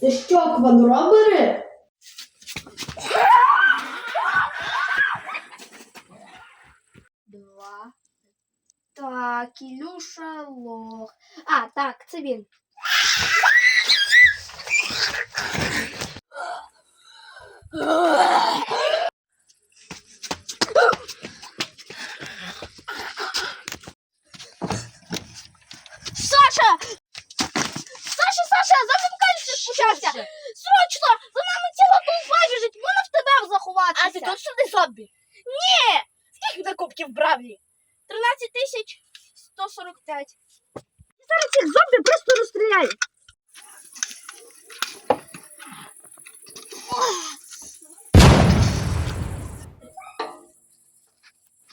Це що, квадробери? Два. Так, Ілюша лох. А, так, це він. Замикайся! Срочно! За нами ціла толпа біжить, можна в тебе заховатися. А ти точно не зомбі? Ні! Скільки на кубків бравлі? 13 тисяч 145. Зараз цих зомбі просто розстріляю.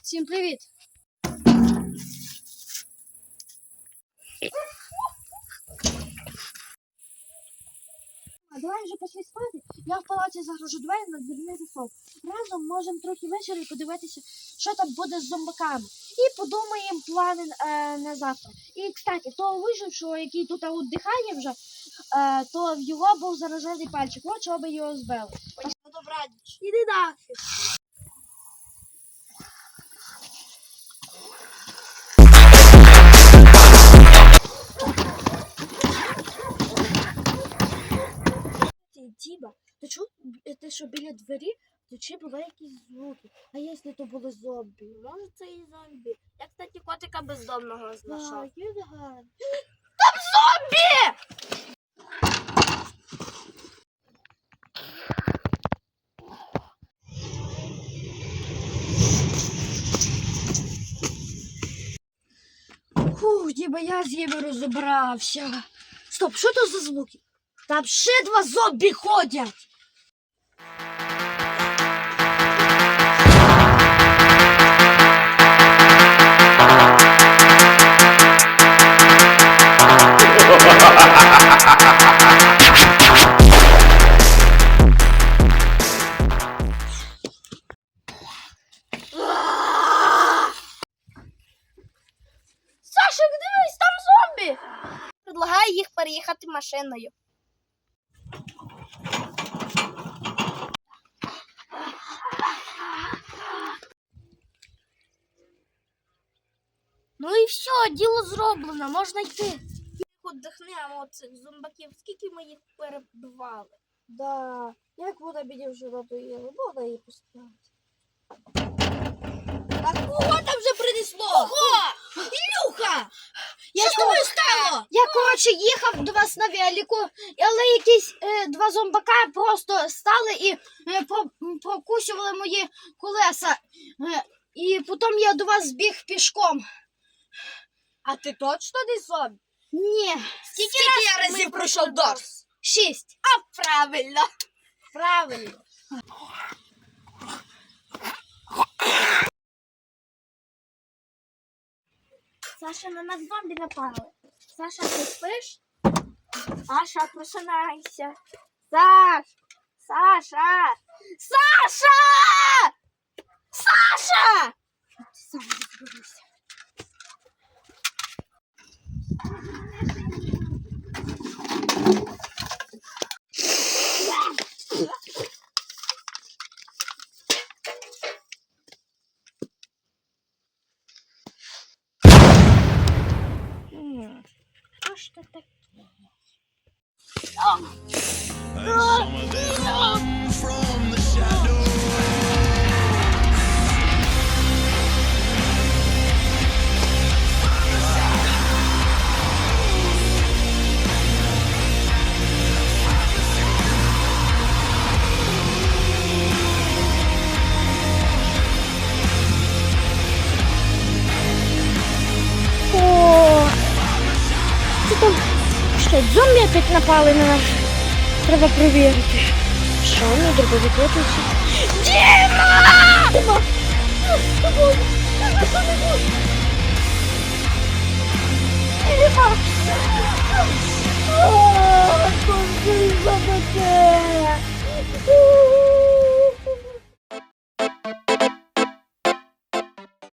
Всім привіт! Давай вже пішли спати. Я в палаці загрожу двері на дверний засов. Разом можемо трохи ввечері подивитися, що там буде з зомбаками. І подумаємо плани е, на завтра. І, кстати, того вижившого, який тут віддихає вже, е, то в його був заражений пальчик. От чого би його збили. Ну, добраніч. Іди нафіг. Що біля двері, чи були якісь звуки? А якщо то були зомбі? Може це і зомбі. Я, кстати, котика бездомного знайшов. А, Євген. Фух, діба, я з ними розібрався. Стоп, що то за звуки? Там ще два зомбі ходять. Саша, дивись, там зомбі. Предлагаю їх переїхати машиною. Ну і все, діло зроблено, можна йти. Отдихнемо от цих зомбаків. Скільки ми їх перебивали? Да, як вона мені вже надоїла, можна її поставити. Так кого там вже принесло? Ого! Я з тобою стало? Я, коротше, їхав до вас на велику, але якісь е, два зомбака просто стали і е, про, прокусювали мої колеса. Е, і потім я до вас збіг пішком. А ти точно не зомбі? Ні, Скільки, я разів пройшов дорс? шість. А правильно. Правильно. Саша, на нас зомбі напали. Саша, ти спиш? Саша, просинайся. Саш! Саша! Саша! Саша! Що ж це таке? Зомби опять напали на нас. Треба Что Що вони дробові котиці? Дима! Діма! Діма! Діма!